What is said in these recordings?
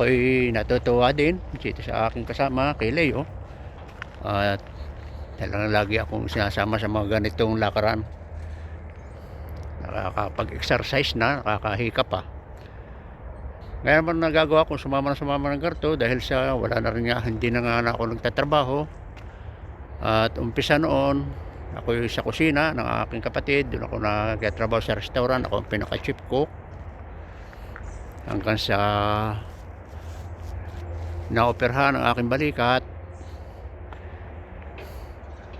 ako'y natutuwa din dito sa aking kasama, kay Leo. At talagang lagi akong sinasama sa mga ganitong lakaran. Nakakapag-exercise na, nakakahika pa. Ngayon naman nagagawa kong sumama na sumama ng garto dahil sa wala na rin nga, hindi na nga ako nagtatrabaho. At umpisa noon, ako yung sa kusina ng aking kapatid. Doon ako nagtatrabaho sa restaurant. Ako ang pinaka-chief cook. Hanggang sa naoperahan ang aking balikat.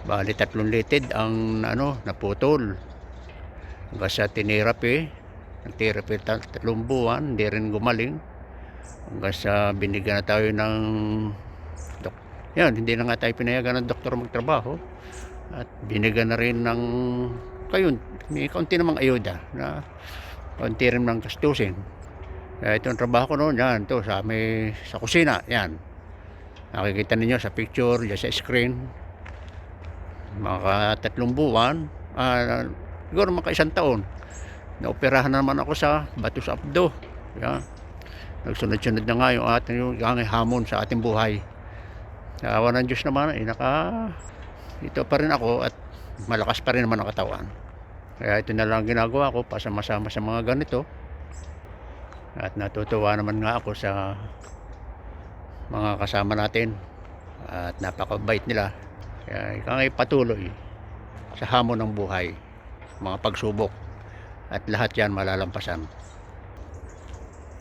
Bali tatlong litid ang ano, naputol. Hanggang sa tinirapi. Nagtirapi tat- tatlong buwan. Hindi rin gumaling. Hanggang sa binigyan na tayo ng dok yan, hindi na nga tayo pinayagan ng doktor magtrabaho at binigyan na rin ng kayon, may kaunti namang ayuda na kaunti rin ng gastusin. Kaya itong trabaho ko noon, yan, to sa may sa kusina, yan. Nakikita ninyo sa picture, yan sa screen. Mga tatlong buwan, ah, siguro mga isang taon. Naoperahan na naman ako sa Batus Abdo. Yan. Nagsunod-sunod na nga yung ating yung, hamon sa ating buhay. Awa ng Diyos naman, eh, naka ito pa rin ako at malakas pa rin naman ang katawan. Kaya ito na lang ang ginagawa ko, pasama-sama sa mga ganito. At natutuwa naman nga ako sa mga kasama natin. At napakabait nila. Kaya ikaw ay patuloy sa hamon ng buhay, mga pagsubok. At lahat yan malalampasan.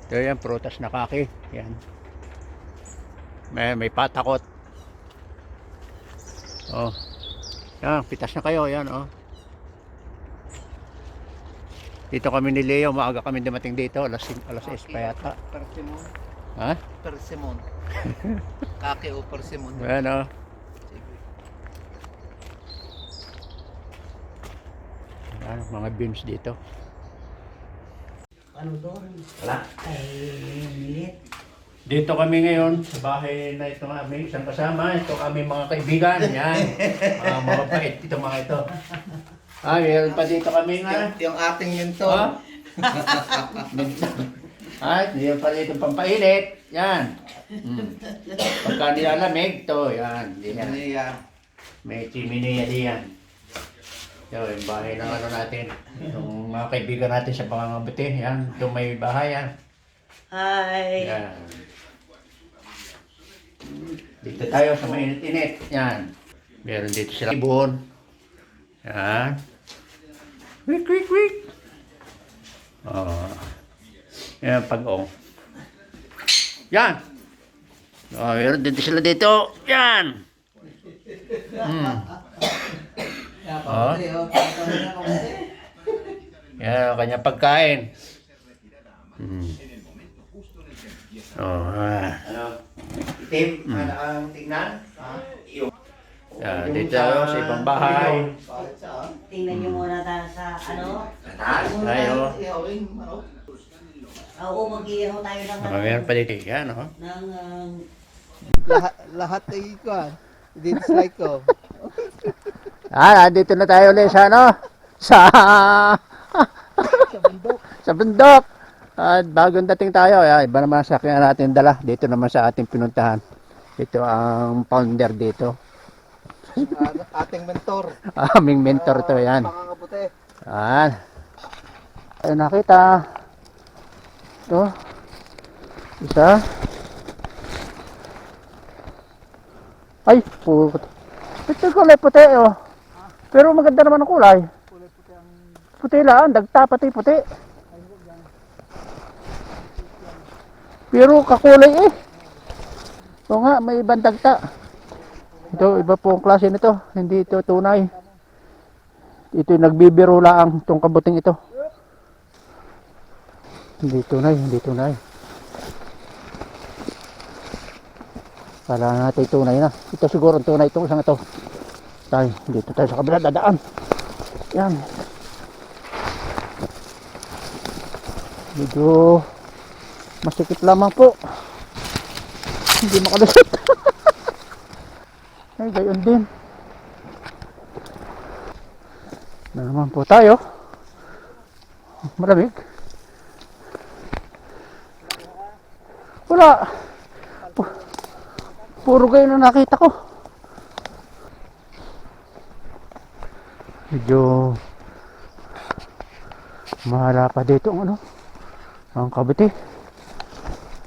Ito yan, prutas na kaki. Yan. May, may patakot. Oh. Yan, pitas na kayo, yan oh. Dito kami ni Leo, maaga kami dumating dito, alas 5, alas 6 pa yata. Persimmon. Ha? Persimmon. Kaki o persimmon. Sige. Yan, mga beans dito. Ano doon? Wala. Ay. Dito kami ngayon sa bahay na ito ng aming isang kasama. Ito kami mga kaibigan. Yan. Mga mga bait. Ito mga ito. Ah, meron pa dito kami na. Yung, yung ating mentor. Ha? At yun pala itong pampainit. Yan. Mm. Pagka nilalamig, to yan. Yan. Yan? May chiminea diyan. Yo, yung bahay ng ano natin. Yung mga kaibigan natin sa pangangabuti. Yan. Ito may bahay yan. Hi. Yan. Dito tayo sa mainit-init. Yan. Meron dito sila ibon. Yan. Quick, quick, quick. Oh. Yan, pag-ong. Yan. Oh, meron dito sila dito. Yan. Hmm. Oh. Yan ang kanyang pagkain. Hmm. Oh, ah. Ano? Itim? Ano ang tingnan? Ha? Yan, dito sa ibang bahay. Tingnan niyo muna tayo sa ano. Tayo. Ihawin, ano? Oo, mag-iihaw tayo ng Mga meron pa dito. Yan, oh. ng um, lahat, lahat ay ikuan. Dislike ko. Ah, dito na tayo ulit sa ano? Sa... Sa bundok. sa bundok. At bagong dating tayo, ay, iba naman sa sakyan natin dala. Dito naman sa ating pinuntahan. Ito ang founder dito. Ano, ating mentor. Aming mentor to, yan. Pangangabuti. Yan. Ayun nakita. Ito. Isa. Ay, puti. Ito kulay puti, oh. Pero maganda naman ang kulay. Puti lang, dagta pati puti. Pero kakulay eh. Oo nga, may ibang dagta. Ito, iba po ang klase nito. Hindi ito tunay. Ito yung nagbibiro lang itong kabuting ito. Hindi tunay, hindi tunay. Kala natin tunay na. Ito siguro tunay itong isang ito. Tayo, dito tayo sa kabila dadaan. Yan. Medyo masikip lamang po. Hindi makalusot. Ay, gayon din. Na naman po tayo. Malamig. Wala. Pu- Puro kayo na nakita ko. Medyo mahala pa dito ang ano. Ang kabiti.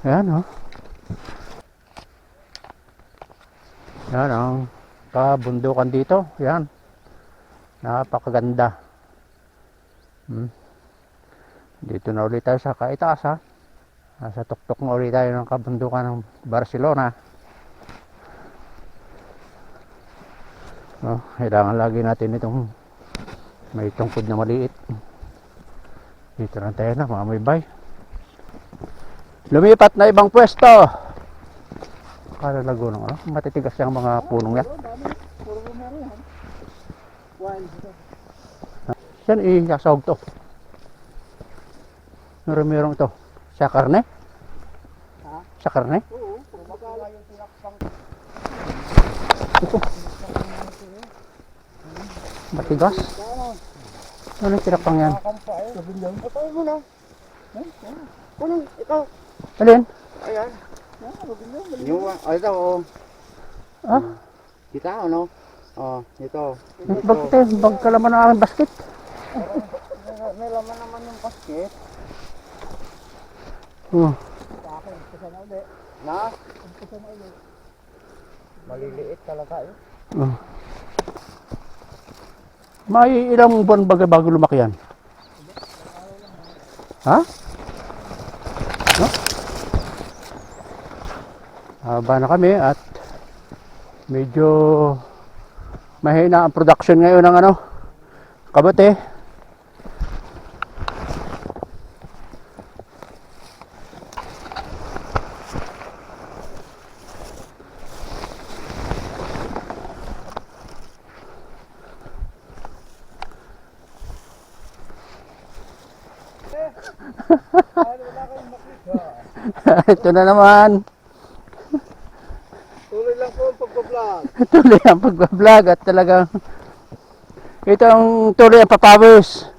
Ayan oh. Yan ang kabundukan dito. Yan. Napakaganda. Hmm. Dito na ulit tayo sa kaitaas ha. Nasa tuktok na ulit tayo ng kabundukan ng Barcelona. Oh, kailangan lagi natin itong may tungkod na maliit. Dito na tayo na may bay. Lumipat na ibang pwesto. Kalalago ng ano, matitigas yung mga punong yan. Yan. I-sasawag to. Meron meron to. Sa karne? Sa karne? Tinakpang. Matigas? Ano yung tinakpang yan? Ikaw. Alin? Ayan. Yung, ah, ito, oh. Ah? Kita, ano? Oh, ito. Bakit? Bag ka laman ng aking basket? May laman naman yung basket. Oh. Na. Maliliit talaga eh. oh. May ilang buwan baga bago lumaki yan? Ha? Haba na kami at medyo mahina ang production ngayon ng ano kabate ito na naman Tuloy lang po ang pagbablog. tuloy ang pagbablog at talagang ito ang tuloy ang papawis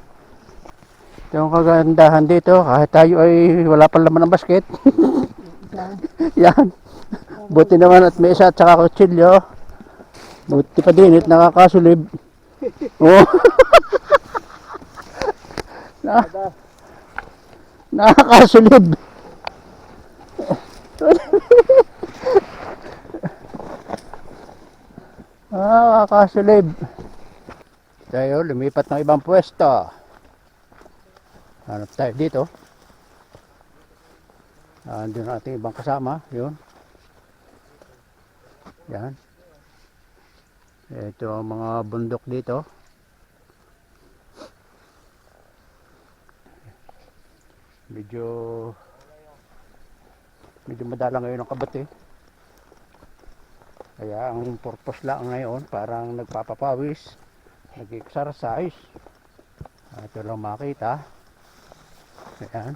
ito ang kagandahan dito. Kahit tayo ay wala pa laman ng basket. Yan. Buti naman at may isa at saka kutsilyo. Buti pa din at nakakasulib. Oh. na, nakakasulib Ah, kakasulib. Tayo, lumipat ng ibang pwesto. Hanap tayo dito. Andun ang ating ibang kasama. Yun. Yan. Ito ang mga bundok dito. Medyo medyo madala ngayon ang kabate. Kaya ang purpose lang ngayon parang nagpapapawis, nag-exercise. Ito lang makita. Ayan.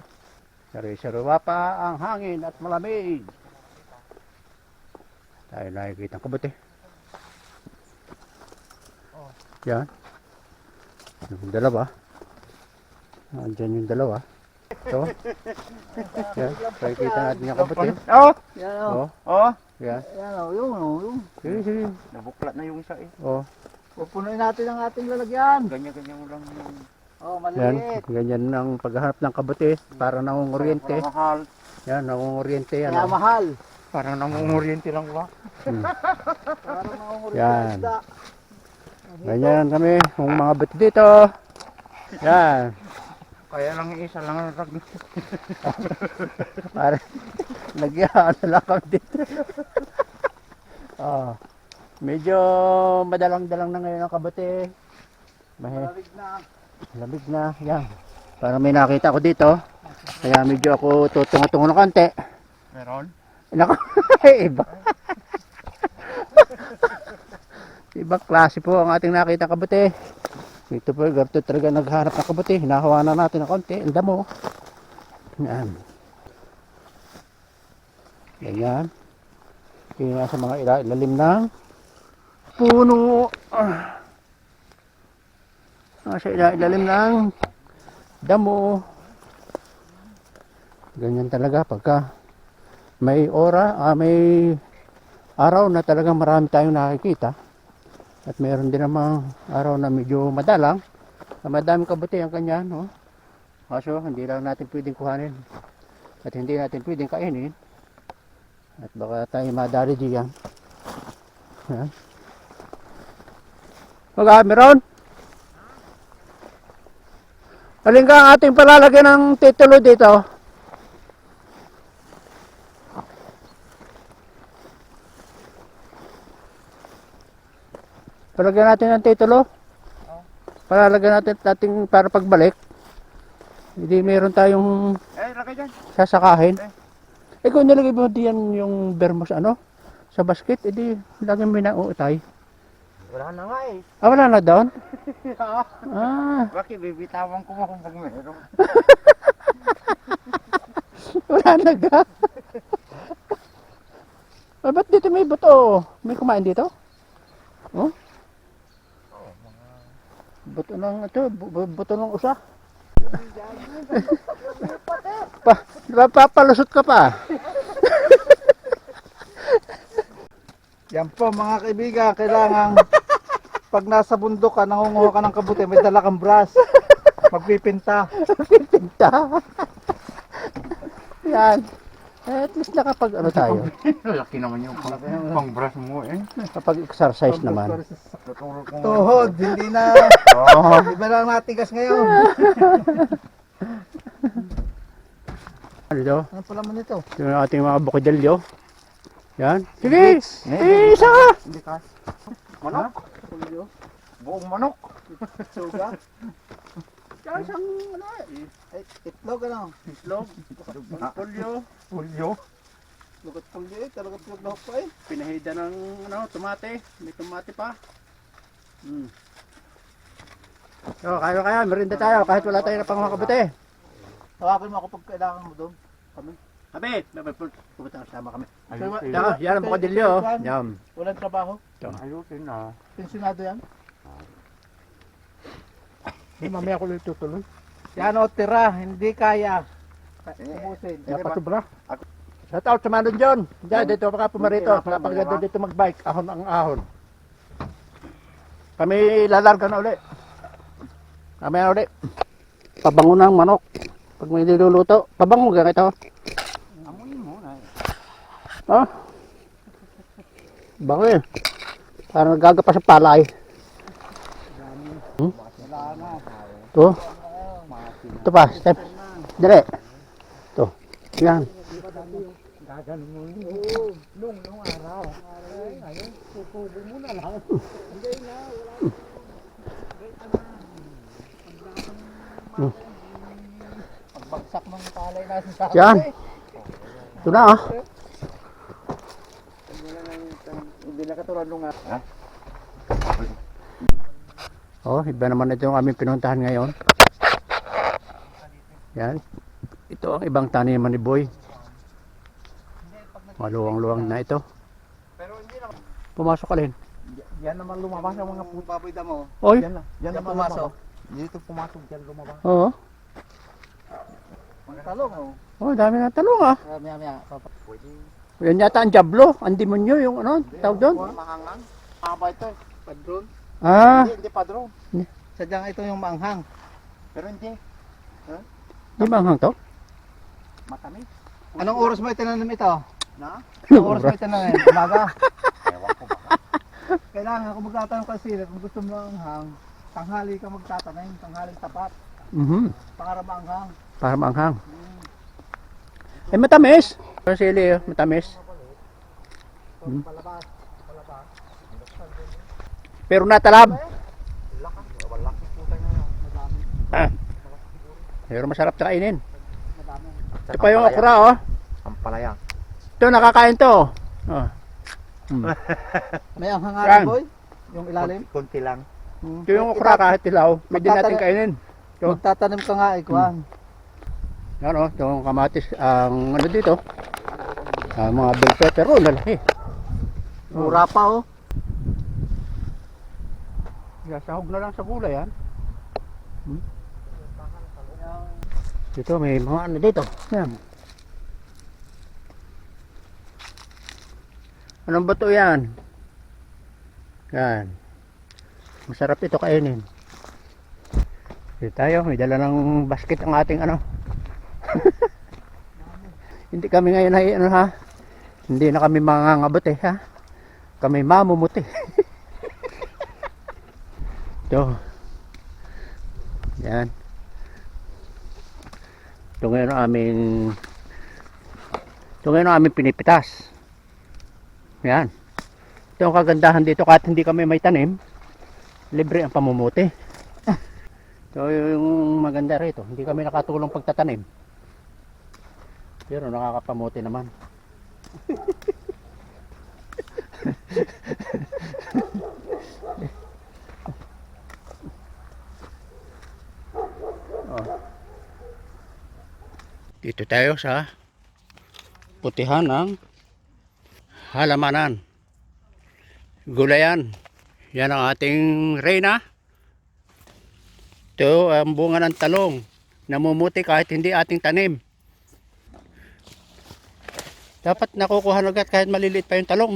Sari-sariwa pa ang hangin at malamig. Tayo nakikita ang kabuti. Yan. Yung dalawa. Andyan yung dalawa. Ito. Yan. Nakikita natin yung kabuti. Oh! Yan o. Oh. Oh! Yan. Yan o, yung o, yung. Sige, sige. Nabuklat na yung isa eh. Oh. Pupunuin natin ang ating lalagyan. Ganyan-ganyan lang yung Oh, Yan. maliit. Ganyan ang paghahanap ng kabuti. Para nangunguryente. mahal. Yan, nangunguryente yan. Kaya oh. mahal. Parang nangunguryente lang ba? Parang mga Yan. Ganyan kami, kung mga buti dito. Yan. Kaya lang isa lang ang rag. Para nagyan na lang kami dito. oh. Medyo madalang-dalang na ngayon ang kabuti. Mahi, Malamig na. lamig na. Yan. Para may nakita ko dito. Kaya medyo ako tutungo-tungo ng konti. Meron? Nako, iba. Ibang klase po ang ating nakita kabuti. Ito po, garto talaga naghanap ng kabuti. Hinahawa na natin ng konti. Ang damo. Yan. Ganyan. Kaya sa mga ila- ilalim ng puno. Nasa ila- ilalim ng damo. Ganyan talaga pagka may ora, ah, may araw na talagang marami tayong nakikita. At meron din namang araw na medyo madalang. Na madaming kabuti ang kanya, no? Kaso, hindi lang natin pwedeng kuhanin. At hindi natin pwedeng kainin. At baka tayo madali diyan. Yan. Mag meron? Alin ka ang ating palalagyan ng titulo dito? Palagyan natin ng titulo. Palalagyan natin natin para pagbalik. Hindi meron tayong Eh, lagay dyan. sasakahin. Eh kung nilagay mo diyan yung bermos ano, sa basket, edi lagyan mo na uutay. Wala na nga eh. Ah, wala na doon? Ah, Bakit bibitawan ko mo kung pag meron? wala na ga. ah, ba't dito may buto? May kumain dito? Oh? Buto ng ito, bu- bu- buto ng usa. pa, papalusot ka pa. Yan po mga kaibigan, kailangan pag nasa bundok ka, nangunguha ka ng kabuti, may dala kang brush. Magpipinta. Pinta. Yan. Eh, at least nakapag ano tayo, Laki naman yung pang, pang brush mo eh. kapag exercise naman. Tuhod, hindi na. Oo. Iba lang natigas ngayon. Ano daw? Ano pala man ito? Ito yung ating mga bukidilyo. Yan. Sige! Eh, isa ka! Hindi ka. Manok. Buong manok. Suga. Yan, isang ano Ay, itlog ano? Islog. Pulyo. Pulyo. Lugot pulyo eh, itlog na pa eh. Pinahida ng ano, tomate. May tomate pa. Hmm. So, kayo kaya, merinda tayo kahit wala tayo na pang mga kabuti. Tawagin mo ako pag kailangan mo doon. Kami, may pupunta sama kami. Ayusin. Yan, yan ang bukidilyo. oh. Yan. Walang trabaho. Ayusin na. Pensionado yan. Hindi, mamaya ko lang tutuloy. Yan o, tira. Hindi kaya. Ubusin. Napasubra. Shout out sa Manon John. Diyan, dito pa ka pumarito. Napakaganda dito magbike. Ahon ang ahon. Kami lalarga na uli. Kami na uli. Pabango ng manok. Pag may niluluto, pabango ka ito. Amoy mo na. Ah. Bango eh. Parang nagagapas sa palay. Hmm? Ito. Ito pa, step. Dire. Ito. Yan. Pagbagsak ng palay natin sa Yan. Ito na ah. Hindi na katulad nung nga. Oh, iba naman ito yung aming pinuntahan ngayon. Yan. Ito ang ibang taniman ni Boy. Maluwang-luwang na ito. Pumasok ka rin. Yan naman lumabas ang mga puto. Baboy damo. Oy. Yan. Yan naman pumasok. Dito pumasok yan lumabas. Oo. Mga talong oh. Oh, dami na talong ah. Maya maya. Yan yata ang jablo. Ang demonyo yung ano, tawag doon. Mahangang. Mahaba ito. Padron. Ah, Hindi, hindi padron. Sadyang ito yung maanghang. Pero hindi. di ba ang to? Matamis. Anong oras mo itinanim ito? Na? Anong oras mo itinanim? Umaga. Kailangan kung magtatanong kasi kung gusto mo maanghang, tanghali ka magtatanim, tanghaling tapat, Mhm. para maanghang. Para maanghang. Eh, matamis. Sili, oh, matamis. Hmm. Palabas. Pero natalab. Ah. Pero masarap na kainin. Ito pa yung okra, oh. Ang palaya. Ito, nakakain to. Oh. Hmm. May anghang Yan. nga boy? Yung ilalim? Kunti lang. Ito yung okra kahit tilaw. Pwede natin kainin. Ito. Magtatanim ka nga, ikuan. Yan, oh. Ito yung kamatis. Ang ano dito. Ang mga bell pepper. Oh, lalaki. Mura pa oh. Sasahog na lang sa gulay, yan. Hmm? Dito, may mga ano dito. Yan. Anong bato yan? Yan. Masarap ito kainin. Dito tayo, may dala ng basket ang ating ano. Hindi kami ngayon ay ano ha. Hindi na kami mangangabot eh ha. Kami mamumuti. Ito. Yan. Ito ngayon ang aming ito ngayon aming pinipitas. Yan. Ito ang kagandahan dito kahit hindi kami may tanim. Libre ang pamumuti. Ito yung maganda rito. Hindi kami nakatulong pagtatanim. Pero nakakapamuti naman. Dito tayo sa putihan ng halamanan. Gulayan. Yan ang ating reyna. Ito ang bunga ng talong. Namumuti kahit hindi ating tanim. Dapat nakukuha na agad kahit maliliit pa yung talong.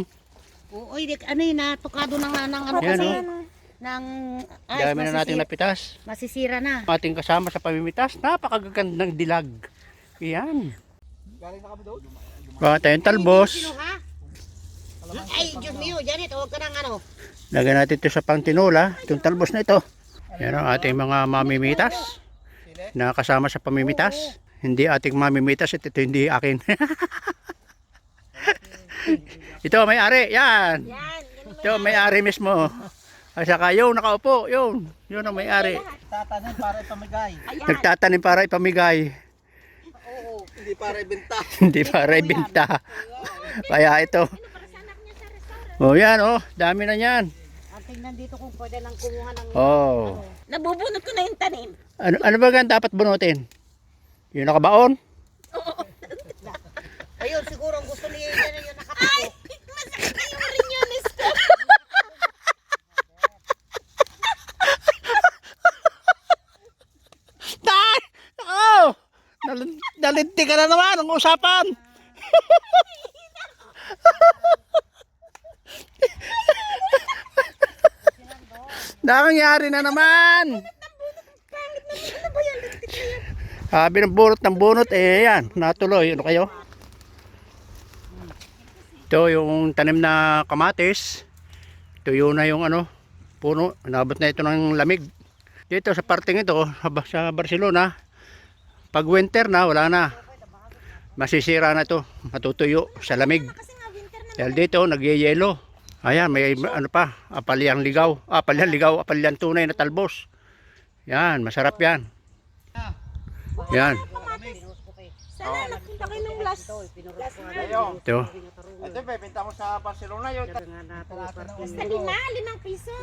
Oo, hindi, ano yun, natukado ng, ng ano Yan, kasi, oh. ng, ay, Dami na nating napitas. masisira na. Ating kasama sa pamimitas. Napakagandang dilag. Yan. Galing na kami doon. Baka tayong talbos. Ay, Diyos mio, Janet, huwag ka ng ano. Lagyan natin ito sa pangtinola. Itong talbos na ito. Yan ang ating mga mamimitas. Na kasama sa pamimitas. Hindi ating mamimitas. Ito, ito hindi akin. ito may-ari. Yan. Yan, Ito may-ari mismo. At saka yun, nakaupo. Yun. Yun ang may-ari. Tatanim para ipamigay. Nagtatanim para ipamigay. Hindi para ibenta. Hindi para ibenta. Kaya ito. Oh, yan oh. Dami na yan. Ang tingnan dito kung pwede lang kumuha ng... Oh. Nabubunot ko na yung tanim. Ano, ano ba gan dapat bunutin? Yung nakabaon? Ayun, siguro ang gusto niya yun yung nakapuko. Ay, masakit na yung rin yun. Tay! Oh! Nal- nalinti ka na naman ang usapan. Nangyari na naman. Sabi ng bunot ng bunot, eh yan, natuloy. Ano kayo? Ito yung tanim na kamatis. Tuyo na yung ano, puno. Nabot na ito ng lamig. Dito sa parting ito, sa Ba- sa Barcelona, pag winter na, wala na. Masisira na to, matutuyo sa lamig. Dahil dito, nagyeyelo. Ayan, may ano pa, apalyang ligaw. Apalyang ligaw, apalyang tunay na talbos. Yan, masarap yan. Yan, ito. Ito, bebenta mo sa Barcelona yun. Lima, limang piso.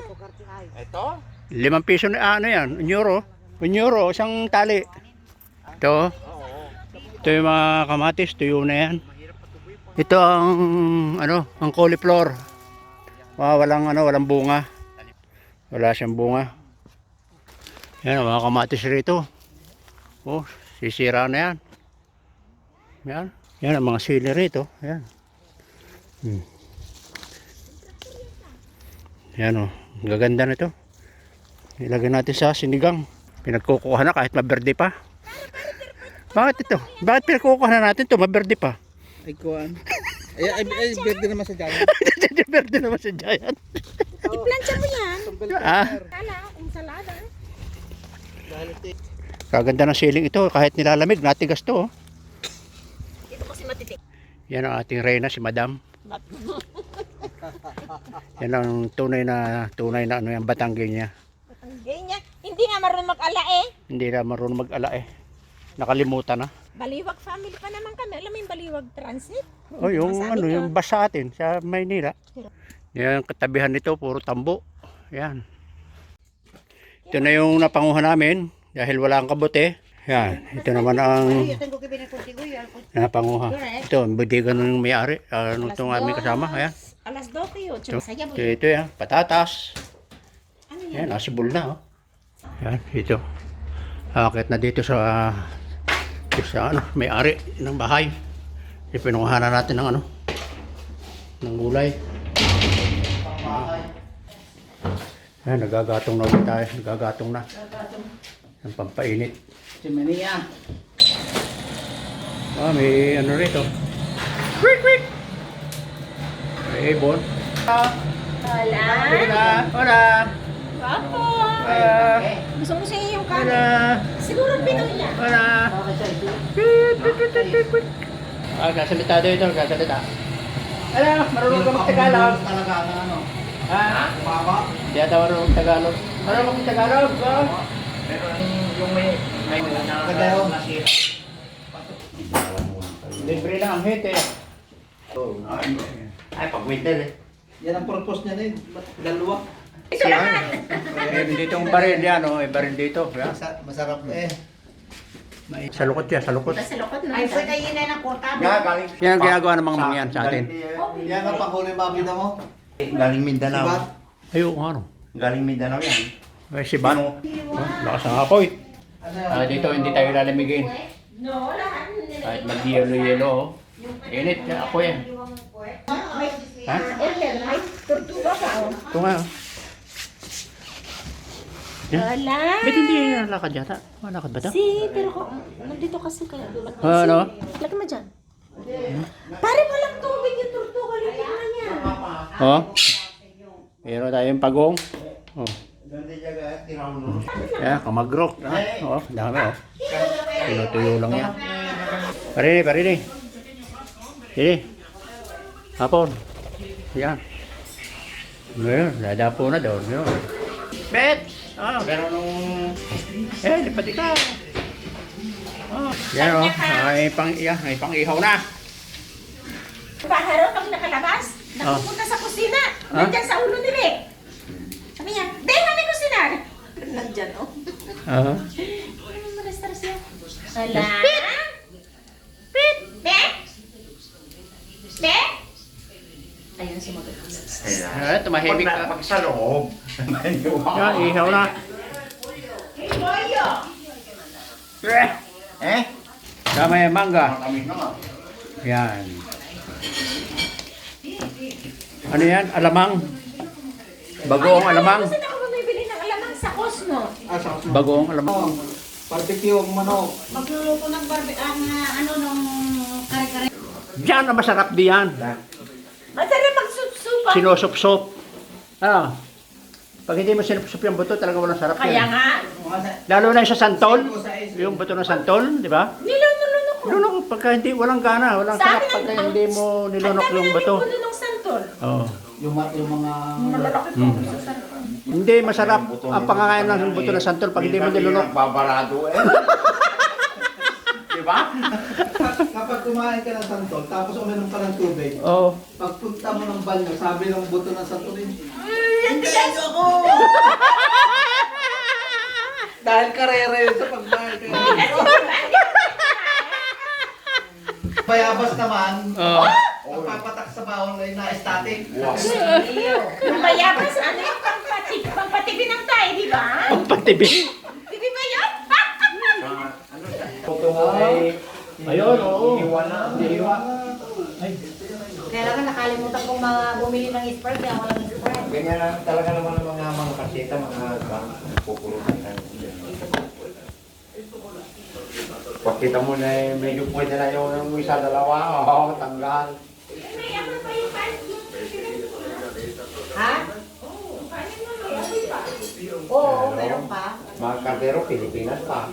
Ito? Limang piso na ano yan, euro. Euro, isang tali. Ito. Ito yung mga kamatis, tuyo na yan. Ito ang ano, ang cauliflower. Wow, walang ano, walang bunga. Wala siyang bunga. Yan, ang mga kamatis rito. Oh, sisira na yan. Yan. Yan ang mga sili rito. Yan. Hmm. Yan oh, gaganda na ito. Ilagay natin sa sinigang. Pinagkukuha na kahit maberde pa. Bakit ito? Bakit pinagkukuha na natin ito? Maberde pa. Ay, kuhan. Ay, ay, ay, birthday naman sa dyan. maberde naman sa giant. Iplansya mo yan. Ah, Kala, ensalada. kaganda ng siling ito. Kahit nilalamig, natigas to. Oh. Ito kasi matitik. Yan ang ating reyna, si Madam. Yan ang tunay na tunay na ano yung batanggi niya. Ganyan. Hindi nga marunong mag-ala eh. Hindi na marunong mag-ala eh. Nakalimutan na. Baliwag family pa naman kami. Alam mo yung baliwag transit? Oh, yung ano, ko. yung bus sa atin sa Maynila. Yan, katabihan nito, puro tambo. Yan. Ito na yung napanguha namin dahil wala ang kabote. Yan, ito naman ang napanguha. Ito, ang budigan ng may-ari. Ano itong aming kasama. Ayan. A las 12 y 8. Ito, ito, ito yan. Patatas. Ano yan? Yan, asibol na. Oh. Yan, ito. Akit na dito sa sa ano, may-ari ng bahay. Ipinukuha na natin ng ano. ng gulay. Ayan, nagagatong na ulit tayo. Nagagatong na. Ang pampainit. Chimney Ah, may ano rito. Quick, quick! May ibon. Wala. Hola! Hola! Wapo. Hola! Gusto mo siya yung kanin? Siguro Pinoy niya. Quick. Ah, kasalita daw ito, kasalita. Ano, marunong ka mag-Tagalog? Talaga ang ano. Ha? Mama. Hindi ata marunong mag-Tagalog. Marunong mag-Tagalog? Oh. Yung may may Kadayo. Libre lang ang hit eh. Ay, pag winter eh. Yan ang purpose niya na yun. Ba't Dalawa. Eh, dito ang baril yan, oh. May baril dito. Yan. Masa- Masarap eh. Sa lukot yan, sa lukot. Sa lukot na. Ay, sa kayo na ng kortado. Nga, galing. Yan ang ginagawa ng mga mangyan sa atin. Yan ang panghuli mabida mo. Galing Mindanao. Diba? Ayun, ano. Galing Mindanao yan. Ay, si Ban. Oh, lakas ng apoy. Ano Ah, dito hindi tayo lalamigin. No, lahat. Kahit mag-yelo-yelo, oh. Init, yan, ako yan. Ha? Order, may tortuga ka oh. Ito nga, oh. Yan. Wala. Ba't hindi yan lakad yata? Malakad ba ito? Si, pero ko, nandito kasi kaya. Ah, ano? Lagi mo dyan. Pare walang tubig yung tortuga. Lagyan na niya. Oh. Meron tayong pagong. Oh. Yan, kamagrok. Ah, oh, dami, oh. Tinutuyo lang yan. Parini, parini. Sini. Hapon. Yan. Ngayon, dadapo na doon. Yun. Bet! Ah, pero nung... Eh, lipat ikaw. Oh, yan oh. Ay, pang, yan, ay pang ihaw na. Paharo pag nakalabas, napupunta sa kusina. Ah? Nandyan sa ulo ni Rick. Sabi niya, Deng, kami kusina. Nandyan, oh. Ah. Ano mo na-stress yan? Wala. Ayun, sumagot. Ah, tumahimik Pag, ka. pag sa loob. Yan, ihaw na. Hey, Boyo! eh? Tama yung mangga. Kami na. Yan. Ano yan? Alamang. Bagoong alamang. Saan ako bumibili ng alamang sa Cosmo? Ah, sa Bagoong alamang. Barbecue ang manok. Magluluto ng barbe, ang ah, ano, nung kare-kare. Diyan ang masarap diyan. Sinusup-sup. Ano? Pag hindi mo sinusup yung buto, talaga walang sarap Kaya yan. nga, Lalo na yung sa santol. Yung buto ng santol, di ba? nilunulunok ko. Lunok, pagka hindi, walang gana, walang Sa sarap akin, pagka ang- hindi mo nilunok Ang dami yung na buto. nipuno ng santol. Oh. Yung, ma- yung mga... Malalaki po. Hmm. Hindi masarap ang pangakain ng buto ng santol pag hindi mo nilunok. Babarado eh. Di ba? Kumain ka ng santol, tapos uminom ka ng tubig, Oh. pagpunta mo ng banyo, sabi ng buto ng santol, Hindi ako! dahil karera yun sa pagbahay ka. Bayabas naman, Oh. ang papatak sa bawang ay na-static. Ang bayabas, ano yung pangpatib, pangpatibi ng tayo, di ba? Pagtibi. Di ba yun? Puto mo ay Ayun, oo. iwan na. Kailangan nakalimutan kong mga bumili ng Sprite, kaya walang Sprite. Ganyan lang talaga naman ang mga mga kasita, mga pupulutan ka. Pag kita mo na eh, medyo pwede na yung, yung isa, dalawa, oo, tanggal. May ano pa yung pan- Ha? Oo, meron pa. Mga kardero, Pilipinas pa.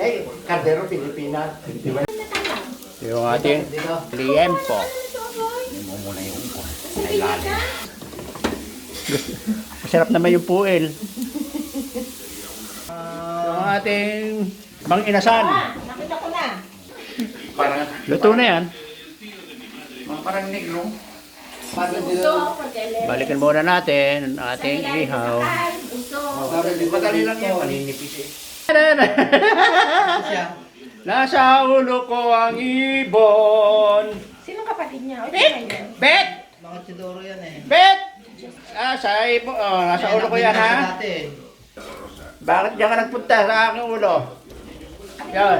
Eh, kardero, Pilipinas. Di ba? Yung ating liempo. Mo muna yung ka. Masarap naman yung puel. Yung ating mang inasan. Ah, nakita ko na. Parang, Luto na yan. parang negro. Balikan muna natin ang ating ihaw. Madali lang yan, maninipis eh. Nasa ulo ko ang ibon. Sino kapatid niya? Bet! Mga chidoro yan eh. Bet! Ah, sa ibon. Oh, nasa ulo ko yan ha. Dati. Bakit diyan ka nagpunta sa aking ulo? Yan.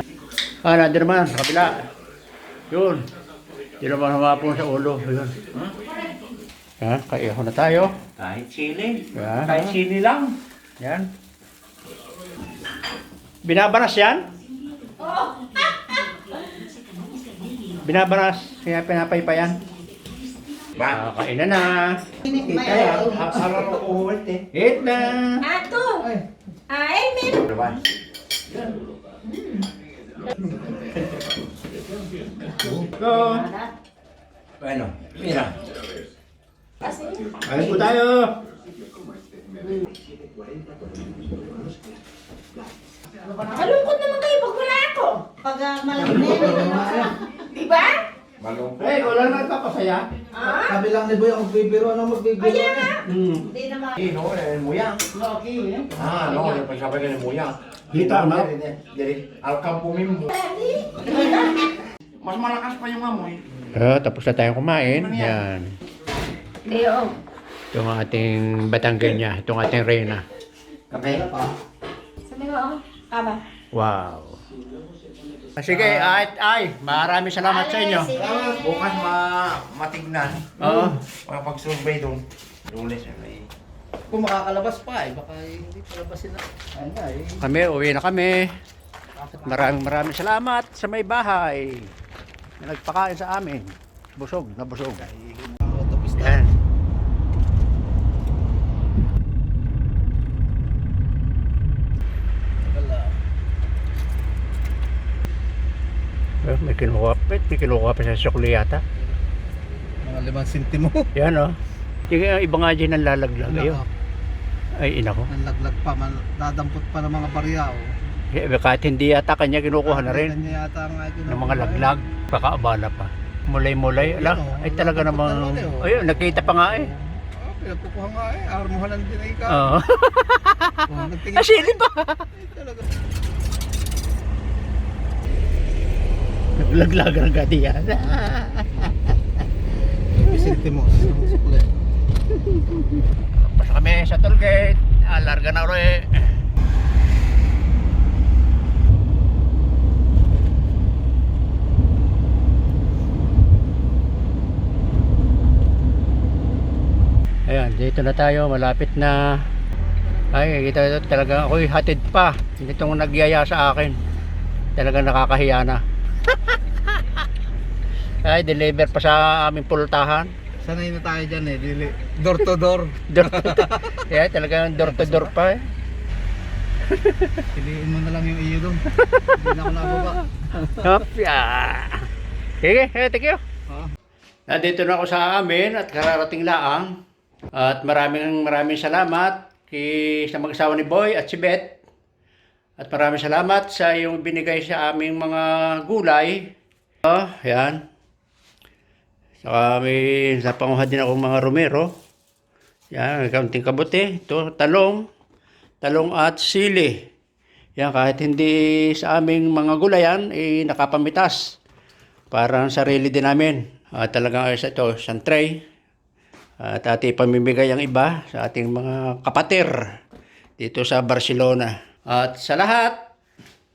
Ah, nandun naman, sa kabila. Yun. Hindi naman humapon sa ulo. Yun. Ha? Kaiho na tayo. Kahit sili. Yan. Kahit sili lang. Yan. Binabaras yan? Binabaras. Kaya pinapaypayan. Ba? Ah, kain na na. Kita yan. Araw ko ulit eh. Eat na. Ato! Ah, Elmer! Diba? Go. Ano? Mira. Kain po tayo. Malungkot naman kayo pag wala ako. Pag uh, na yun, Di ba? Malungkot. Eh, wala na nagpapasaya. Ah? Sabi lang ni Boy, ang bibiro, ano magbibiro? Kaya nga. Hmm. hindi naman. Eh, no, eh, muyang. Okay, yun. Ah, no, yung pagsabi ka ng muyang. Hita, no? Dili, alkam pumimbo. Daddy. Mas malakas pa yung amoy. Ah, tapos na tayong kumain. Yan. Leo. Itong ating Batangganya. Itong ating Reyna. Kape? Sabi mo, oh. Aba. Wow. Ah, Sige, ay, ay, maraming salamat sa inyo. Bukas ma matignan. Oo. Makapag-survey doon. Lunes eh. May... Kung makakalabas pa eh, baka hindi palabasin na. Na eh. Kami, uwi na kami. At maraming maraming salamat sa may bahay na nagpakain sa amin. Busog na busog. Yan. Eh, may kinuha pa, may kinuha pa sa sukli yata. Mga limang sintimo. Yan oh. Yung iba nga dyan ang lalaglag ayun. Ay, ina ko. Nalaglag pa, man, dadampot pa ng mga barya. Oh. Eh, kahit hindi yata kanya kinukuha na rin. Kanya yata nga ito ng mga laglag, baka abala pa. Mulay-mulay, ala, ay talaga namang, ayun, nakita pa nga eh. Oh, pinagkukuha nga eh, armuhan din ay ka. Oo. Oh, nagtingin Ah, pa! talaga. Naglaglag ang gati yan. Sintimo, ang sukli. Pasok kami sa toll gate. Ah, larga na ulit. Ayan, dito na tayo, malapit na. Ay, ito, ito talaga ako'y hatid pa. Hindi itong nagyaya sa akin. Talagang nakakahiya na. Ay, deliver pa sa aming pultahan. Sanay na tayo dyan eh, dili. Door to door. Door to door. yeah, talagang door to door pa eh. Piliin mo na lang yung iyo doon. Hindi na ako nababa. Hopya. Sige, eh, thank you. Nandito na ako sa amin at kararating laang. At maraming maraming salamat kay sa mag-asawa ni Boy at si Beth. At maraming salamat sa yung binigay sa aming mga gulay. Oh, yan. Saka may napanguha din ako mga romero. Yan, kaunting kabuti. Ito, talong. Talong at sili. Yan, kahit hindi sa aming mga gulayan, eh, nakapamitas. Para sa sarili din namin. At talagang ayos ito, isang tray. At ating pamimigay ang iba sa ating mga kapatir dito sa Barcelona. At sa lahat,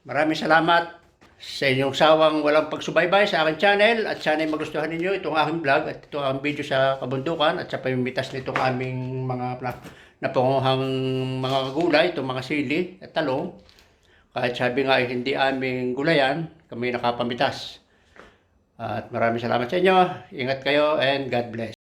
maraming salamat sa inyong sawang walang pagsubaybay sa aking channel at sana ay magustuhan ninyo itong aking vlog at itong aking video sa kabundukan at sa pamimitas nitong aming mga na, napanguhang mga gulay, itong mga sili at talong. Kahit sabi nga ay hindi aming gulayan, kami nakapamitas. At maraming salamat sa inyo. Ingat kayo and God bless.